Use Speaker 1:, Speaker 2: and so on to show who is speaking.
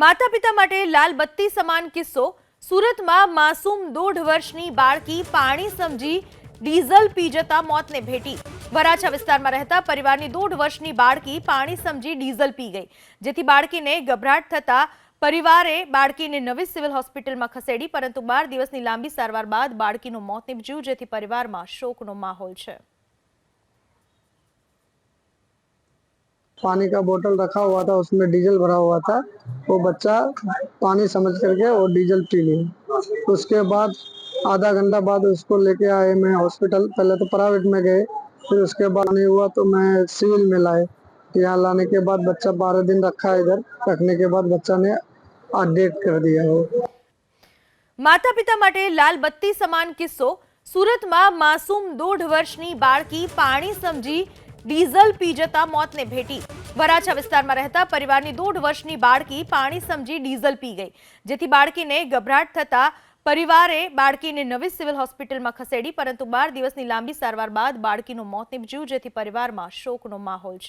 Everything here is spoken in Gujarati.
Speaker 1: માતા પિતા માટે લાલ બત્તી સમાન કિસ્સો. સુરતમાં માસૂમ દોઢ વર્ષની બાળકી પાણી સમજી ડીઝલ પી જતા મોતને ભેટી. વરાછા વિસ્તારમાં રહેતા પરિવારની દોઢ વર્ષની બાળકી પાણી સમજી ડીઝલ પી ગઈ. જેથી બાળકીને ગભરાટ થતા પરિવારે બાળકીને નવી સિવિલ હોસ્પિટલમાં ખસેડી, પરંતુ બાર દિવસની લાંબી સારવાર બાદ બાળકીનું મોત નીપજ્યું, જેથી પરિવારમાં શોકનો માહોલ છે.
Speaker 2: पानी का बोतल रखा हुआ था उसमें डीजल भरा हुआ था वो बच्चा पानी समझ करके वो डीजल पी लिया उसके बाद आधा घंटा बाद उसको लेके आए मैं हॉस्पिटल पहले तो प्राइवेट में गए फिर उसके बाद नहीं हुआ तो मैं सिविल में लाए यहाँ लाने के बाद बच्चा बारह दिन रखा इधर रखने के बाद बच्चा ने डेट कर दिया वो
Speaker 1: માતા પિતા માટે લાલ બત્તી સમાન કિસ્સો સુરતમાં માસૂમ દોઢ વર્ષની બાળકી પાણી સમજી ડીઝલ પી જતા મોતને ભેટી. વરાછા વિસ્તારમાં રહેતા પરિવારની દોઢ વર્ષની બાળકી પાણી સમજી ડીઝલ પી ગઈ. જેથી બાળકીને ગભરાટ થતા પરિવારે બાળકીને નવી સિવિલ હોસ્પિટલમાં ખસેડી, પરંતુ બાર દિવસની લાંબી સારવાર બાદ બાળકીનું મોત નીપજ્યું, જેથી પરિવારમાં શોકનો માહોલ છે.